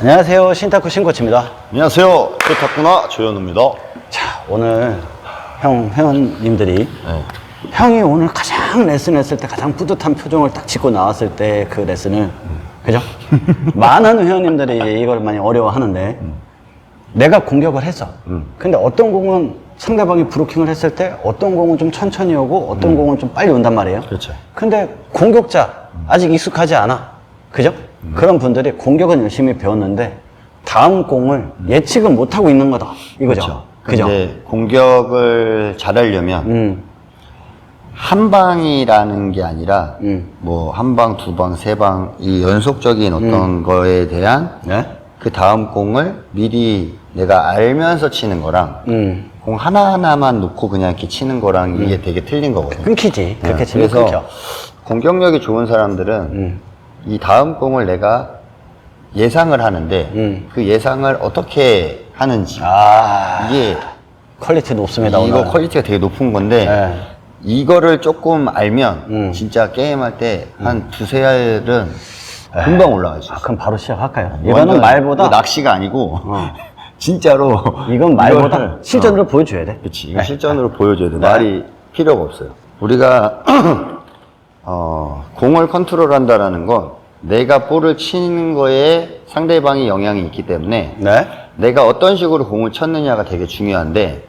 안녕하세요. 신타쿠 신코치입니다. 안녕하세요. 쇼타쿠나 조현우입니다. 자, 오늘 형, 회원님들이 네. 형이 오늘 가장 레슨 했을 때 가장 뿌듯한 표정을 딱 짓고 나왔을 때 그 레슨을 그죠? 많은 회원님들이 이걸 많이 어려워하는데 내가 공격을 했어. 근데 어떤 공은 상대방이 브로킹을 했을 때 어떤 공은 좀 천천히 오고 어떤 공은 좀 빨리 온단 말이에요. 그렇죠. 근데 공격자 아직 익숙하지 않아. 그죠? 그런 분들이 공격은 열심히 배웠는데 다음 공을 예측은 못 하고 있는 거다. 이거죠. 그죠? 근데 공격을 잘하려면 음. 한 방이라는 게 아니라 음. 뭐 한 방, 두 방, 세 방 이 연속적인 어떤 거에 대한 네? 그 다음 공을 미리 내가 알면서 치는 거랑 음. 공 하나하나만 놓고 그냥 이렇게 치는 거랑 이게 되게 틀린 거거든요. 끊기지. 그렇게 네, 치면 그래서 끊겨. 공격력이 좋은 사람들은 음. 이 다음 공을 내가 예상을 하는데 음. 그 예상을 어떻게 하는지 아, 이게 퀄리티 높습니다. 이거 오늘. 퀄리티가 되게 높은 건데 네. 이거를 조금 알면 음. 진짜 게임할 때 한 두세 알은 금방 올라갈 수 아, 있어. 그럼 바로 시작할까요? 이거는 말보다 이거 낚시가 아니고 어. 진짜로 이건 말보다 이거를- 실전으로 보여줘야 돼. 그치. 이거 네. 실전으로 보여줘야 돼. 네. 말이 필요가 없어요. 우리가, 어, 공을 컨트롤 한다라는 건 내가 볼을 치는 거에 상대방이 영향이 있기 때문에 네. 내가 어떤 식으로 공을 쳤느냐가 되게 중요한데,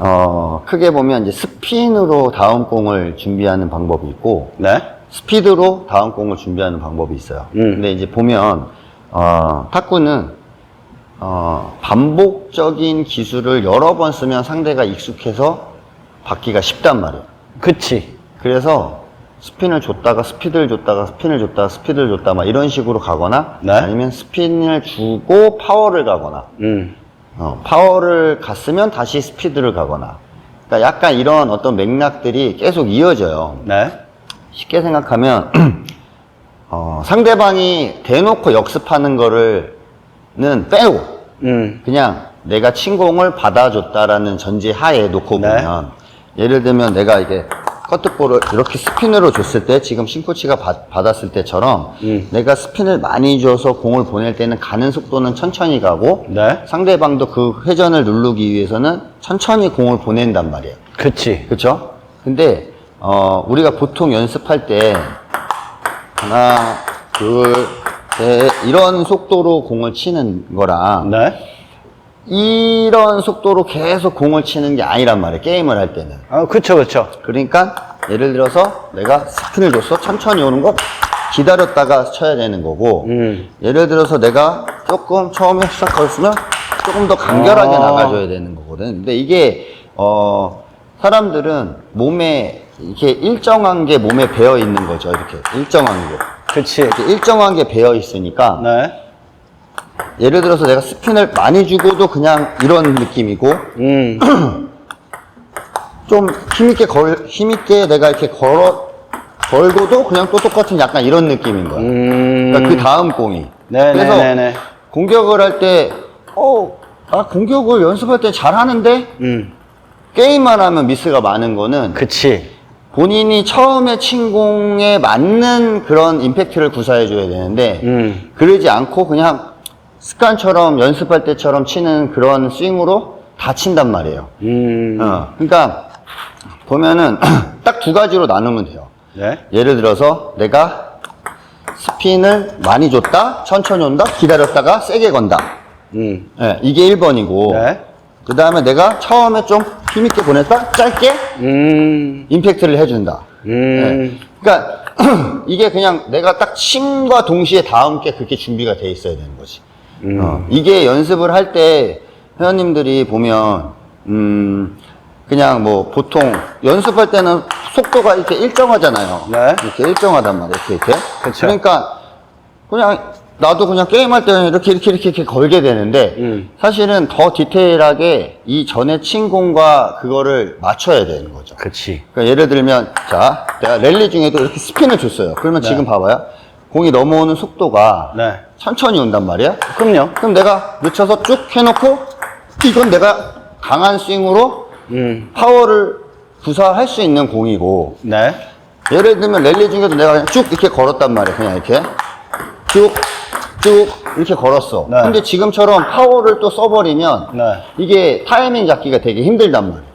어, 크게 보면 이제 스핀으로 다음 공을 준비하는 방법이 있고, 네. 스피드로 다음 공을 준비하는 방법이 있어요. 음. 근데 이제 보면 어, 탁구는 어, 반복적인 기술을 여러 번 쓰면 상대가 익숙해서 받기가 쉽단 말이에요. 그치. 그래서 스핀을 줬다가 스피드를 줬다가 스핀을 줬다가 스피드를 줬다 막 이런 식으로 가거나 네. 아니면 스핀을 주고 파워를 가거나 음. 어, 파워를 갔으면 다시 스피드를 가거나 그러니까 약간 이런 어떤 맥락들이 계속 이어져요. 네. 쉽게 생각하면 어, 상대방이 대놓고 역습하는 거를는 빼고 음. 그냥 내가 침공을 받아줬다라는 전제 하에 놓고 네. 보면 예를 들면 내가 이게 커트볼을 이렇게 스핀으로 줬을 때 지금 신코치가 받, 받았을 때처럼 음. 내가 스핀을 많이 줘서 공을 보낼 때는 가는 속도는 천천히 가고 네. 상대방도 그 회전을 누르기 위해서는 천천히 공을 보낸단 말이에요. 그치. 그렇죠? 근데 어, 우리가 보통 연습할 때 하나, 둘, 셋 이런 속도로 공을 치는 거랑 네. 이런 속도로 계속 공을 치는 게 아니란 말이에요. 게임을 할 때는. 아, 그쵸, 그쵸. 그러니까 예를 들어서 내가 스핀을 줬어. 천천히 오는 거 기다렸다가 쳐야 되는 거고 음. 예를 들어서 내가 조금 처음에 시작했으면 조금 더 간결하게 아. 나가줘야 되는 거거든. 근데 이게 어 사람들은 몸에 이렇게 일정한 게 몸에 배어 있는 거죠. 이렇게 일정한 게 그치. 이렇게 일정한 게 배어 있으니까 네. 예를 들어서 내가 스핀을 많이 주고도 그냥 이런 느낌이고 음. 좀 힘있게 걸 힘있게 내가 이렇게 걸어 걸고도 그냥 또 똑같은 약간 이런 느낌인 거야. 음. 그러니까 그 다음 공이. 네, 그래서 네, 네, 네. 공격을 할 때, 어, 아, 공격을 연습할 때 잘하는데? 음. 게임만 하면 미스가 많은 거는 그치. 본인이 처음에 친 공에 맞는 그런 임팩트를 구사해줘야 되는데, 음. 그러지 않고 그냥 습관처럼 연습할 때처럼 치는 그런 스윙으로 다 친단 말이에요. 음. 어, 그러니까, 보면은 딱 두 가지로 나누면 돼요. 네. 예를 들어서 내가 스핀을 많이 줬다, 천천히 온다, 기다렸다가 세게 건다. 음. 예, 이게 1번이고. 네. 그 다음에 내가 처음에 좀 힘있게 보냈다, 짧게 음. 임팩트를 해준다. 음. 예. 그러니까 이게 그냥 내가 딱 침과 동시에 다음 게 그렇게 준비가 돼 있어야 되는 거지. 음. 어, 이게 연습을 할 때 회원님들이 보면 음 그냥 뭐 보통 연습할 때는 속도가 이렇게 일정하잖아요. 네. 이렇게 일정하단 말이에요. 이렇게 이렇게. 그쵸. 그러니까 그냥 나도 그냥 게임할 때는 이렇게 이렇게 이렇게, 이렇게 걸게 되는데 음. 사실은 더 디테일하게 이 전에 친 공과 그거를 맞춰야 되는 거죠. 그치. 그러니까 예를 들면 자 내가 랠리 중에도 이렇게 스핀을 줬어요. 그러면 지금 봐봐요. 공이 넘어오는 속도가 네. 천천히 온단 말이야. 그럼요. 그럼 내가 늦춰서 쭉 해놓고 이건 내가 강한 스윙으로 음. 파워를 구사할 수 있는 공이고 네. 예를 들면 랠리 중에도 내가 그냥 쭉 이렇게 걸었단 말이야. 그냥 이렇게 쭉 쭉 이렇게 걸었어. 네. 근데 지금처럼 파워를 또 써버리면 네. 이게 타이밍 잡기가 되게 힘들단 말이야.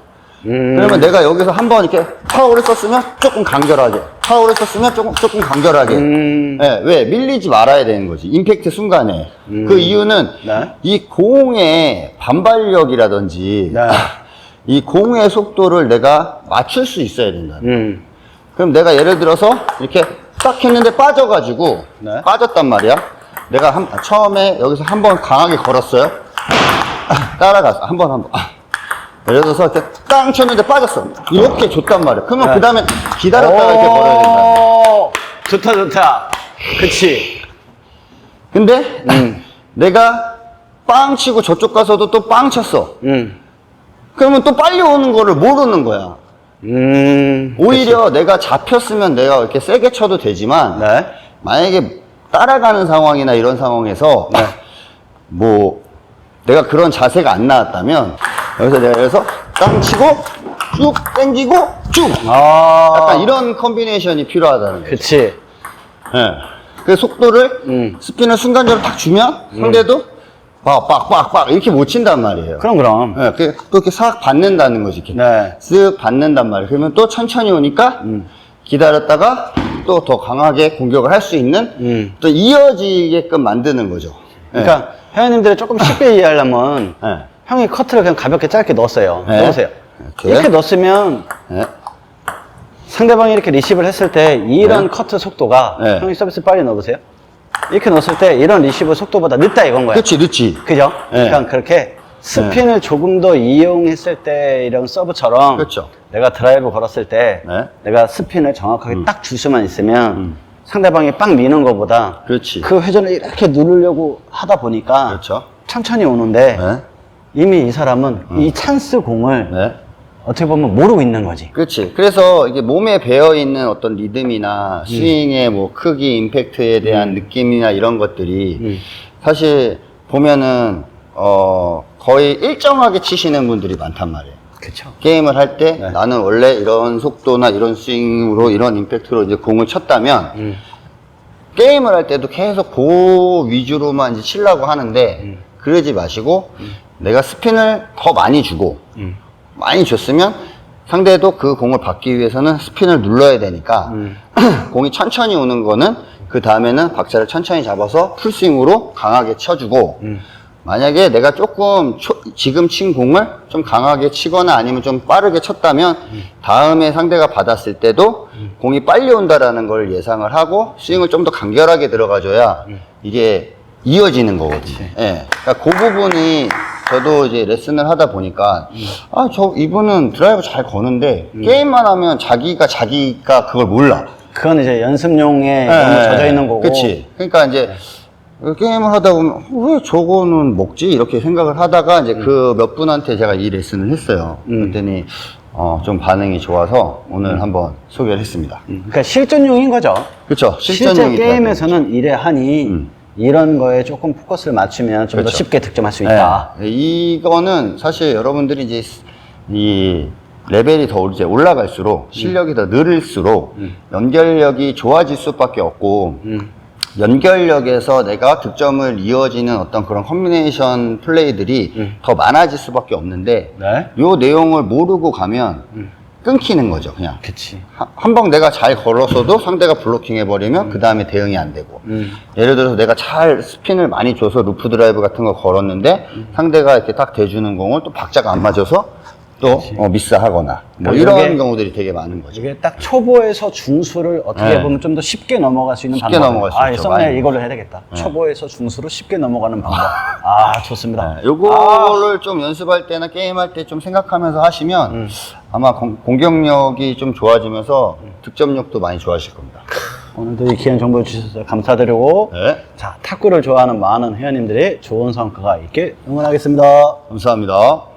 음. 그러면 내가 여기서 한번 이렇게 파워를 썼으면 조금 간결하게, 파워를 썼으면 조금 조금 간결하게. 음. 예, 왜 밀리지 말아야 되는 거지. 임팩트 순간에. 그 이유는 네. 이 공의 반발력이라든지 네. 이 공의 속도를 내가 맞출 수 있어야 된다. 음. 그럼 내가 예를 들어서 이렇게 딱 했는데 빠져가지고 네. 빠졌단 말이야. 내가 한, 처음에 여기서 한 번 강하게 걸었어요. 따라갔어. 한 번, 한 번. 예를 들어서 이렇게 땅 쳤는데 빠졌어. 이렇게 줬단 말이야. 그러면 네. 그 다음에 기다렸다가 이렇게 걸어야 된다. 오, 좋다, 좋다. 그치. 근데 내가 빵 치고 저쪽 가서도 또 빵 쳤어. 음. 그러면 또 빨리 오는 거를 모르는 거야. 음. 오히려 내가 잡혔으면 내가 이렇게 세게 쳐도 되지만 네. 만약에 따라가는 상황이나 이런 상황에서 네. 뭐 내가 그런 자세가 안 나왔다면 여기서 내가 여기서 땅 치고 쭉 당기고 쭉 아. 약간 이런 컨비네이션이 필요하다는 거예요. 그치. 예. 그 속도를 음. 스피너 순간적으로 딱 주면 상대도 빡빡빡빡 이렇게 못 친단 말이에요. 그럼, 그럼. 예, 그- 그렇게 싹 받는다는 거지. 이렇게 네. 쓱 받는단 말이에요. 그러면 또 천천히 오니까 음. 기다렸다가 또 더 강하게 공격을 할 수 있는 음. 또 이어지게끔 만드는 거죠. 예. 그러니까 회원님들이 조금 쉽게 이해하려면 예. 형이 커트를 그냥 가볍게 짧게 넣었어요. 네. 넣으세요. 이렇게. 이렇게 넣었으면 예. 상대방이 이렇게 리시브를 했을 때 이런 커트 속도가 네. 형이 서비스 빨리 넣어보세요. 이렇게 넣었을 때 이런 리시브 속도보다 늦다 이건 거야. 그렇지, 늦지. 그죠? 네. 그러니까 그렇게 스핀을 조금 더 이용했을 때 이런 서브처럼 그렇죠. 내가 드라이브 걸었을 때 네. 음. 내가 스핀을 정확하게 딱줄 수만 있으면 상대방이 빵 미는 것보다 그렇지. 그 회전을 이렇게 누르려고 하다 보니까 그렇죠. 천천히 오는데 네. 이미 이 사람은 이 찬스 공을 네. 어떻게 보면 모르고 있는 거지. 그렇지. 그래서 이게 몸에 배어 있는 어떤 리듬이나 스윙의 뭐 크기, 임팩트에 대한 느낌이나 이런 것들이 음. 사실 보면은 어 거의 일정하게 치시는 분들이 많단 말이에요. 그렇죠. 게임을 할때 네. 나는 원래 이런 속도나 이런 스윙으로 이런 임팩트로 이제 공을 쳤다면 음. 게임을 할 때도 계속 그 위주로만 이제 치려고 하는데 음. 그러지 마시고 내가 스핀을 더 많이 주고 음. 많이 줬으면 상대도 그 공을 받기 위해서는 스핀을 눌러야 되니까 음. 공이 천천히 오는 거는 그 다음에는 박자를 천천히 잡아서 풀스윙으로 강하게 쳐주고 음. 만약에 내가 조금 초- 지금 친 공을 좀 강하게 치거나 아니면 좀 빠르게 쳤다면 다음에 상대가 받았을 때도 공이 빨리 온다라는 걸 예상을 하고 스윙을 좀 더 간결하게 들어가줘야 이게 이어지는 거거든요. 예. 그러니까 그 부분이 저도 이제 레슨을 하다 보니까 아, 저 이분은 드라이브 잘 거는데 게임만 하면 자기가 자기가 그걸 몰라. 그건 이제 연습용에 너무 젖어 있는 거고. 네. 그치. 그러니까 이제 게임을 하다 보면 왜 저거는 먹지 이렇게 생각을 하다가 이제 그 몇 분한테 제가 이 레슨을 했어요. 음. 그랬더니 어, 좀 반응이 좋아서 오늘 한번 소개를 했습니다. 음. 그러니까 실전용인 거죠. 그렇죠. 실제 실전용이 게임에서는 이래 하니 음. 이런 거에 조금 포커스를 맞추면 좀 더 그렇죠. 쉽게 득점할 수 있다. 네. 이거는 사실 여러분들이 이제 이 레벨이 더 이제 올라갈수록 실력이 더 늘을수록 연결력이 좋아질 수밖에 없고 음. 연결력에서 내가 득점을 이어지는 어떤 그런 컨비네이션 플레이들이 더 많아질 수밖에 없는데 네. 요 내용을 모르고 가면 끊기는 거죠 그냥 그치. 한방 내가 잘 걸었어도 상대가 블로킹 해버리면 그 다음에 대응이 안 되고 음. 예를 들어서 내가 잘 스핀을 많이 줘서 루프 드라이브 같은 거 걸었는데 상대가 이렇게 딱 대주는 공을 또 박자가 안 맞아서 또 어, 미스하거나 뭐 그러니까 이런 이게- 경우들이 되게 많은 거죠. 이게 딱 초보에서 중수를 어떻게 네. 보면 좀 더 쉽게 넘어갈 수 있는 쉽게 방법. 넘어갈 수 아, 있죠, 썸네일 많이. 네. 이걸로 해야 되겠다. 초보에서 중수로 쉽게 넘어가는 방법. 아, 좋습니다. 네, 요거를 좀 연습할 때나 게임할 때 좀 생각하면서 하시면 음. 아마 공, 공격력이 좀 좋아지면서 득점력도 많이 좋아질 겁니다. 오늘도 이 귀한 정보 주셔서 감사드리고 네, 자, 탁구를 좋아하는 많은 회원님들이 좋은 성과가 있길 응원하겠습니다. 감사합니다.